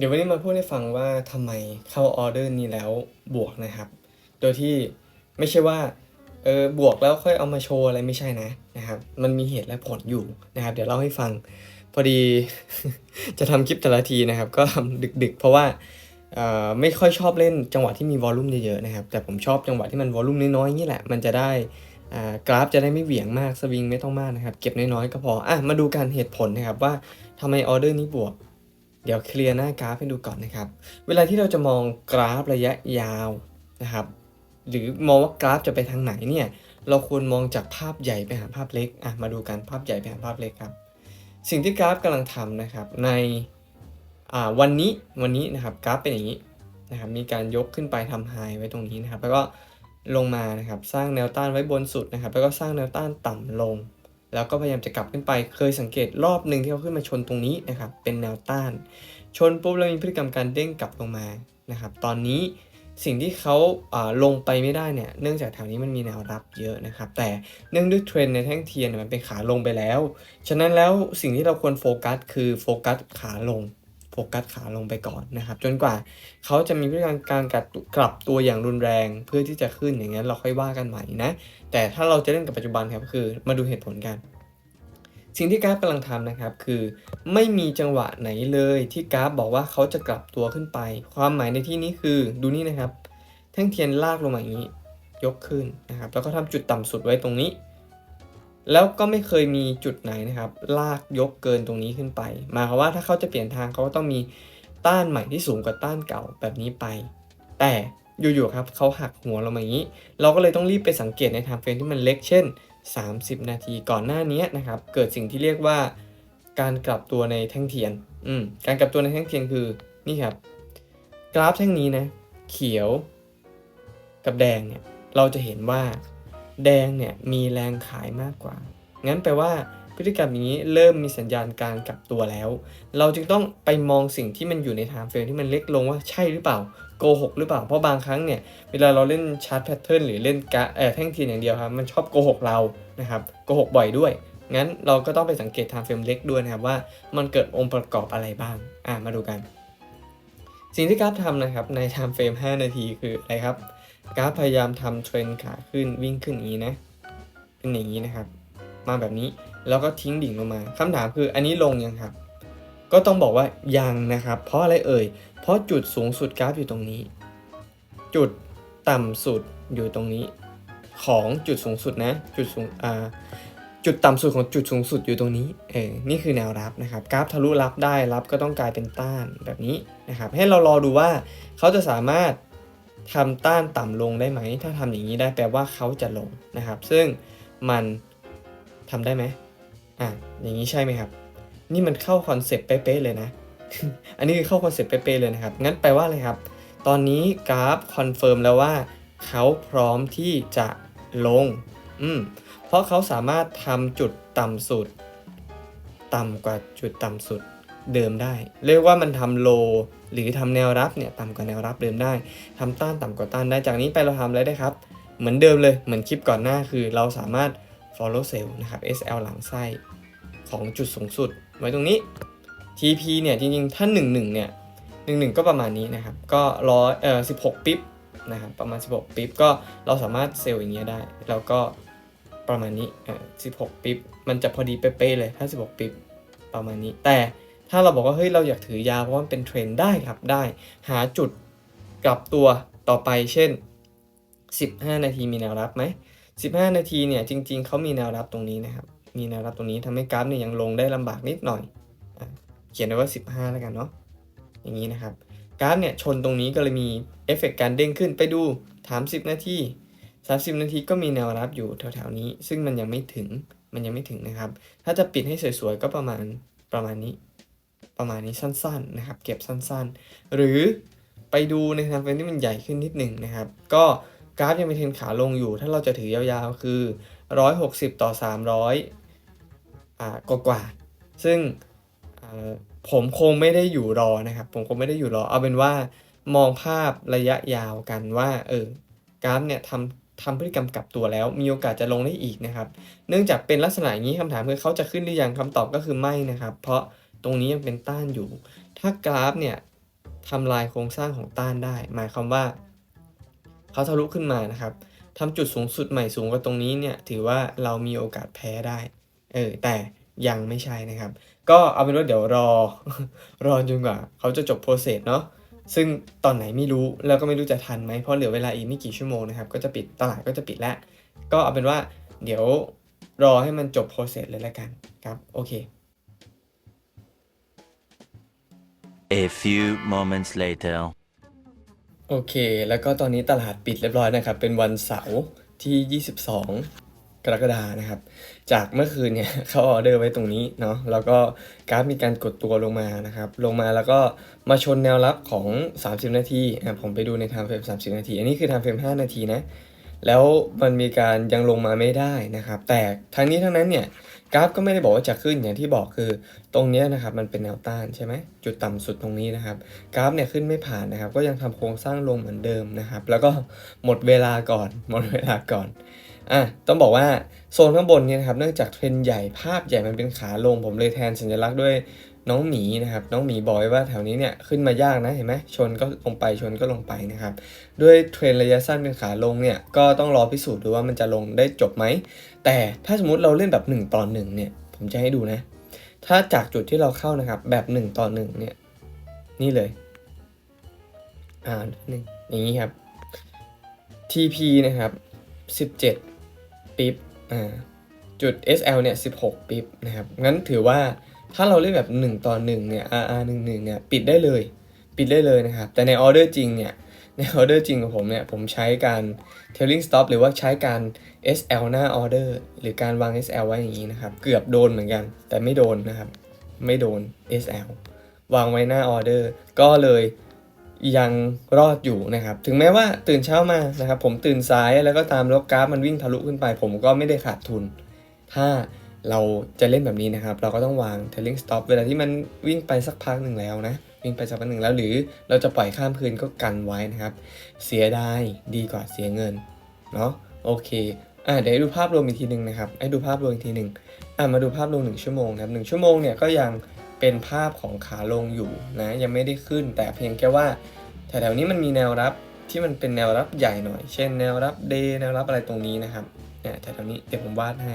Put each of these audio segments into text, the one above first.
เดี๋ยววันนี้มาพูดให้ฟังว่าทำไมเข้าออเดอร์นี้แล้วบวกนะครับ โดยที่ไม่ใช่ว่าเออบวกแล้วค่อยเอามาโชว์อะไรไม่ใช่นะนะครับ มันมีเหตุและผลอยู่นะครับ เดี๋ยวเล่าให้ฟัง พอดีจะทำคลิปแต่ละทีนะครับ ก็ทำดึกๆ เพราะว่าเออไม่ค่อยชอบเล่นจังหวะที่มีวอลลุ่มเยอะๆนะครับ แต่ผมชอบจังหวะที่มันวอลลุ่มน้อยๆนี่แหละ มันจะได้กราฟจะได้ไม่เหวี่ยงมากสวิงไม่ต้องมากนะครับ เก็บน้อยๆก็พออะมาดูการเหตุผลนะครับว่าทำไมออเดอร์นี้บวก เดี๋ยวเคลียร์หน้ากราฟให้ดูก่อนนะครับ เวลาที่เราจะมองกราฟระยะยาวนะครับ หรือมองว่ากราฟจะไปทางไหนเนี่ย เราควรมองจากภาพใหญ่ไปหาภาพเล็ก อะ มาดูกันภาพใหญ่ไปหาภาพเล็กครับ สิ่งที่กราฟกำลังทำนะครับ ในวันนี้วันนี้นะครับกราฟเป็นอย่างนี้นะครับ มีการยกขึ้นไปทำไฮไว้ตรงนี้นะครับ แล้วก็ลงมานะครับ สร้างแนวต้านไว้บนสุดนะครับ แล้วก็สร้างแนวต้านต่ำลง แล้วก็พยายามจะกลับขึ้นไป เคยสังเกตรอบหนึ่งที่เขาขึ้นมาชนตรงนี้นะครับ เป็นแนวต้าน ชนปุ๊บแล้วมีพฤติกรรมการเด้งกลับลงมานะครับ ตอนนี้สิ่งที่เขาอ่าลงไปไม่ได้เนี่ย เนื่องจากแถวนี้มันมีแนวรับเยอะนะครับ แต่เนื่องด้วยเทรนในแท่งเทียนมันเป็นขาลงไปแล้ว ฉะนั้นแล้วสิ่งที่เราควรโฟกัสคือโฟกัสขาลง ฟกัสขาลงไปก่อนนะครับ จนกว่าเขาจะมีพฤติกรรมการกลับกลับตัวอย่างรุนแรงเพื่อที่จะขึ้นอย่างนั้นเราค่อยว่ากันใหม่นะ แต่ถ้าเราจะเล่นกับปัจจุบันครับคือมาดูเหตุผลกัน สิ่งที่กราฟกำลังทำนะครับคือไม่มีจังหวะไหนเลยที่กราฟบอกว่าเขาจะกลับตัวขึ้นไป ความหมายในที่นี้คือดูนี่นะครับ แท่งเทียนลากลงมาอย่างนี้ยกขึ้นนะครับแล้วก็ทำจุดต่ำสุดไว้ตรงนี้ แล้วก็ไม่เคยมีจุดไหนนะครับ ลากยกเกินตรงนี้ขึ้นไปหมายความว่าถ้าเขาจะเปลี่ยนทางเขาก็ต้องมีต้านใหม่ที่สูงกว่าต้านเก่าแบบนี้ไป แต่อยู่ๆครับเขาหักหัวเรามาอย่างนี้ เราก็เลยต้องรีบไปสังเกตในไทม์เฟรมที่มันเล็กเช่น 30 นาทีก่อนหน้านี้นะครับ เกิดสิ่งที่เรียกว่าการกลับตัวในแท่งเทียนอืมการกลับตัวในแท่งเทียนคือนี่ครับ กราฟแท่งนี้นะ เขียวกับแดงเนี่ยเราจะเห็นว่า แดงเนี่ยมีแรงขายมากกว่า งั้นแปลว่าพฤติกรรมอย่างนี้เริ่มมีสัญญาณการกลับตัวแล้ว เราจึงต้องไปมองสิ่งที่มันอยู่ในไทม์เฟรมที่มันเล็กลงว่าใช่หรือเปล่าโกหกหรือเปล่า เพราะบางครั้งเนี่ย เวลาเราเล่นชาร์ตแพทเทิร์นหรือเล่นกะเอ่อแท่งเทียนอย่างเดียวครับ มันชอบโกหกเรานะครับโกหกบ่อยด้วย งั้นเราก็ต้องไปสังเกตไทม์เฟรมเล็กด้วยนะครับว่ามันเกิดองค์ประกอบอะไรบ้าง อะมาดูกัน สิ่งที่กราฟทำนะครับในไทม์เฟรม5 นาทีคืออะไรครับ กราฟพยายามทำเทรนขาขึ้นวิ่งขึ้นอย่างนี้นะเป็นอย่างนี้นะครับ มาแบบนี้แล้วก็ทิ้งดิ่งลงมาคำถามคืออันนี้ลงยังครับ ก็ต้องบอกว่ายังนะครับ เพราะอะไรเอ่ย เพราะจุดสูงสุดกราฟอยู่ตรงนี้ จุดต่ำสุดอยู่ตรงนี้ ของจุดสูงสุดนะ จุดสูงอ่าจุดต่ำสุดของจุดสูงสุดอยู่ตรงนี้ เออ นี่คือแนวรับนะครับ กราฟทะลุรับได้รับก็ต้องกลายเป็นต้านแบบนี้นะครับ ให้เรารอดูว่าเขาจะสามารถ ทำต้านต่ำลงได้ไหม ถ้าทำอย่างนี้ได้แปลว่าเขาจะลงนะครับ ซึ่งมันทำได้ไหมอะอย่างนี้ใช่ไหมครับ นี่มันเข้าคอนเซปต์เป๊ะๆเลยนะ อันนี้คือเข้าคอนเซปต์เป๊ะๆเลยนะครับ งั้นแปลว่าอะไรครับ ตอนนี้กราฟคอนเฟิร์มแล้วว่าเขาพร้อมที่จะลง อืม เพราะเขาสามารถทำจุดต่ำสุด ต่ำกว่าจุดต่ำสุด เดิมได้ เรียกว่ามันทำโล หรือทำแนวรับเนี่ยต่ำกว่าแนวรับเดิมได้ทำต้านต่ำกว่าต้านได้จากนี้ไปเราทำอะไรได้ครับ เหมือนเดิมเลยเหมือนคลิปก่อนหน้าคือเราสามารถ follow sell นะครับ SL หลังไส้ของจุดสูงสุด ไว้ตรงนี้ TP เนี่ยจริงๆ ถ้า 11 เนี่ย 11 ก็ประมาณนี้นะครับ ก็ร้อยเอ่อ16 ปิ๊บนะครับประมาณ 16 ปิ๊บก็เราสามารถเซลล์อย่างเงี้ยได้ แล้วก็ประมาณนี้อ่อ16 ปิ๊บมันจะพอดีเป๊ะเลยถ้า 16 ปิ๊บประมาณนี้แต่ ถ้าเราบอกว่าเฮ้ยเราอยากถือยาวเพราะว่ามันเป็นเทรนด์ได้ครับได้ หาจุดกลับตัวต่อไปเช่น 15 นาทีมีแนวรับไหม 15 นาทีเนี่ยจริง ๆเขามีแนวรับตรงนี้นะครับ มีแนวรับตรงนี้ทำให้กราฟเนี่ยยังลงได้ลำบากนิดหน่อยอเขียนไว้ว่า 15 แล้วกันเนาะอย่างนี้นะครับกราฟเนี่ยชนตรงนี้ก็เลยมีเอฟเฟกต์การเด้งขึ้นไปดู 30 นาที 30 นาทีก็มีแนวรับอยู่แถวๆนี้ ซึ่งมันยังไม่ถึงมันยังไม่ถึงนะครับ ถ้าจะปิดให้สวยๆก็ประมาณประมาณนี้ ประมาณนี้สั้นๆนะครับ เก็บสั้นๆ หรือไปดูในทางเป็นที่มันใหญ่ขึ้นนิดหนึ่งนะครับ ก็กราฟยังเป็นเทรนขาลงอยู่ ถ้าเราจะถือยาวๆคือ 160 ต่อ 300อ่ากว่าๆซึ่งผมคงไม่ได้อยู่รอนะครับ ผมคงไม่ได้อยู่รอ เอาเป็นว่ามองภาพระยะยาวกันว่าเออกราฟเนี่ยทำทำพฤติกรรมกลับตัวแล้ว มีโอกาสจะลงได้อีกนะครับ เนื่องจากเป็นลักษณะอย่างนี้คำถามคือเขาจะขึ้นหรือยังคำตอบก็คือไม่นะครับ เพราะ ตรงนี้ยังเป็นต้านอยู่ ถ้ากราฟเนี่ยทำลายโครงสร้างของต้านได้ หมายความว่าเขาทะลุขึ้นมานะครับทำจุดสูงสุดใหม่สูงกว่าตรงนี้เนี่ยถือว่าเรามีโอกาสแพ้ได้เออแต่ยังไม่ใช่นะครับ ก็เอาเป็นว่าเดี๋ยวรอ รอจนกว่า เขาจะจบโปรเซสเนาะซึ่งตอนไหนไม่รู้แล้วก็ไม่รู้จะทันไหมเพราะเหลือเวลาอีกไม่กี่ชั่วโมงนะครับก็จะปิดตลาดก็จะปิดแล้ว ก็เอาเป็นว่าเดี๋ยวรอให้มันจบโปรเซสเลยแล้วกันครับโอเค A few moments later. โอเค แล้วก็ตอนนี้ตลาดปิดเรียบร้อยนะครับ เป็นวันเสาร์ที่ 22 กรกฎานะครับ จากเมื่อคืนเนี่ยเขาออเดอร์ไว้ตรงนี้เนาะ แล้วก็กราฟมีการกดตัวลงมานะครับ ลงมาแล้วก็มาชนแนวรับของ 30 นาทีอะผมไปดูใน time frame 30 นาที อันนี้คือ time frame 5นาทีนะ แล้วมันมีการยังลงมาไม่ได้นะครับ แต่ทั้งนี้ทั้งนั้นเนี่ย กราฟก็ไม่ได้บอกว่าจะขึ้นอย่างที่บอกคือ ตรงนี้นะครับมันเป็นแนวต้านใช่ไหมจุดต่ำสุดตรงนี้นะครับ กราฟเนี่ยขึ้นไม่ผ่านนะครับ ก็ยังทำโครงสร้างลงเหมือนเดิมนะครับ แล้วก็หมดเวลาก่อนหมดเวลาก่อน อะต้องบอกว่าโซนข้างบนเนี่ยนะครับเนื่องจากเทรนใหญ่ภาพใหญ่มันเป็นขาลง ผมเลยแทนสัญลักษณ์ด้วยน้องหมีนะครับน้องหมีบอกไว้ว่าแถวนี้เนี่ยขึ้นมายากนะเห็นไหมชนก็ลงไปชนก็ลงไปนะครับด้วยเทรนระยะสั้นเป็นขาลงเนี่ยก็ต้องรอพิสูจน์ดูว่ามันจะลงได้จบไหม แต่ถ้าสมมติเราเล่นแบบ1ต่อ1เนี่ยผมจะให้ดูนะ ถ้าจากจุดที่เราเข้านะครับแบบ1ต่อ1เนี่ยนี่เลยอ่าหนึ่งอย่างนี้ครับ TP นะครับ17 ปิ๊บอ่าจุด SL เนี่ย16 ปิ๊บนะครับ งั้นถือว่าถ้าเราเล่นแบบ 1 ต่อ 1 เนี่ย RR 1 1เนี่ย ปิดได้เลย ปิดได้เลยนะครับ แต่ในออเดอร์จริงเนี่ย ในออเดอร์จริงของผมเนี่ย ผมใช้การ trailing stop หรือว่าใช้การ SL หน้าออเดอร์หรือการวาง SL ไว้อย่างนี้นะครับ เกือบโดนเหมือนกัน แต่ไม่โดนนะครับ ไม่โดน SL วางไว้หน้าออเดอร์ ก็เลย ยังรอดอยู่นะครับ ถึงแม้ว่าตื่นเช้ามานะครับ ผมตื่นสายแล้วก็ตามแล้วกราฟมันวิ่งทะลุขึ้นไป ผมก็ไม่ได้ขาดทุน ถ้าเราจะเล่นแบบนี้นะครับ เราก็ต้องวาง trailing stop เวลาที่มันวิ่งไปสักพักหนึ่งแล้วนะ วิ่งไปสักพักหนึ่งแล้ว หรือเราจะปล่อยข้ามคืนก็กันไว้นะครับ เสียดายดีกว่าเสียเงิน เนาะโอเคอะเดี๋ยวดูภาพรวมอีกทีหนึ่งนะครับ ให้ดูภาพรวมอีกทีหนึ่งอะมาดูภาพรวมหนึ่งชั่วโมงนะครับหนึ่งชั่วโมงเนี่ยก็ยัง เป็นภาพของขาลงอยู่นะยังไม่ได้ขึ้น แต่เพียงแค่ว่าแถวๆนี้มันมีแนวรับที่มันเป็นแนวรับใหญ่หน่อย เช่น แนวรับ day แนวรับอะไรตรงนี้นะครับเนี่ยแถวๆนี้เดี๋ยวผมวาดให้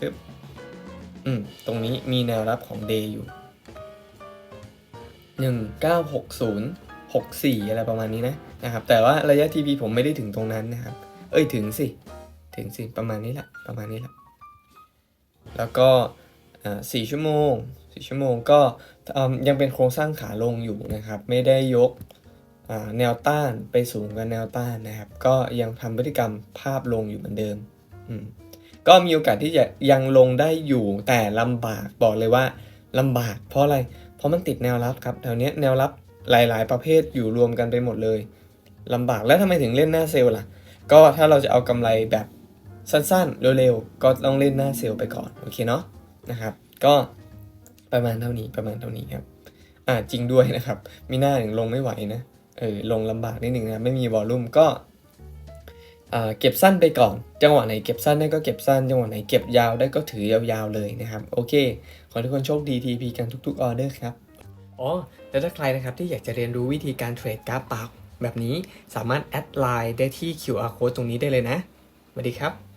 ปึ๊บอืมตรงนี้มีแนวรับของ day อยู่ 1960 64 อะไรประมาณนี้นะนะครับ แต่ว่าระยะ TP ผมไม่ได้ถึงตรงนั้นนะครับ เอ้ยถึงสิ ถึงสิ ประมาณนี้แหละ ประมาณนี้แหละ แล้วก็ อ่า4ชั่วโมง4ชั่วโมงก็ยังเป็นโครงสร้างขาลงอยู่นะครับ ไม่ได้ยกแนวต้านไปสูงกับแนวต้านนะครับ ก็ยังทำพฤติกรรมภาพลงอยู่เหมือนเดิมมก็มีโอกาสที่จะยังลงได้อยู่แต่ลำบากบอกเลยว่าลำบาก เพราะอะไร เพราะมันติดแนวรับครับแถวนี้แนวรับหลาย ๆ ประเภทอยู่รวมกันไปหมดเลยลำบากแล้วทำไมถึงเล่นหน้าเซลล์ล่ะ ก็ถ้าเราจะเอากำไรแบบสั้น ๆ เร็ว ๆ ก็ต้องเล่นหน้าเซลล์ไปก่อน โอเคเนาะ นะครับ ก็ประมาณเท่านี้ประมาณเท่านี้ครับ อ่าจริงด้วยนะครับ มีหน้าถึงลงไม่ไหวนะเออลงลำบากนิดหนึ่งนะไม่มีวอลลุ่มก็เก็บสั้นไปก่อน จังหวะไหนเก็บสั้นได้ก็เก็บสั้น จังหวะไหนเก็บยาวได้ก็ถือยาวๆเลยนะครับ โอเค ขอให้ทุกคนโชคดี TP กันทุกๆออเดอร์ครับอ๋อแล้วถ้าใครนะครับที่อยากจะเรียนรู้วิธีการเทรดกราฟเปล่าแบบนี้สามารถแอดไลน์ได้ที่ QR code ตรงนี้ได้เลยนะสวัสดีครับ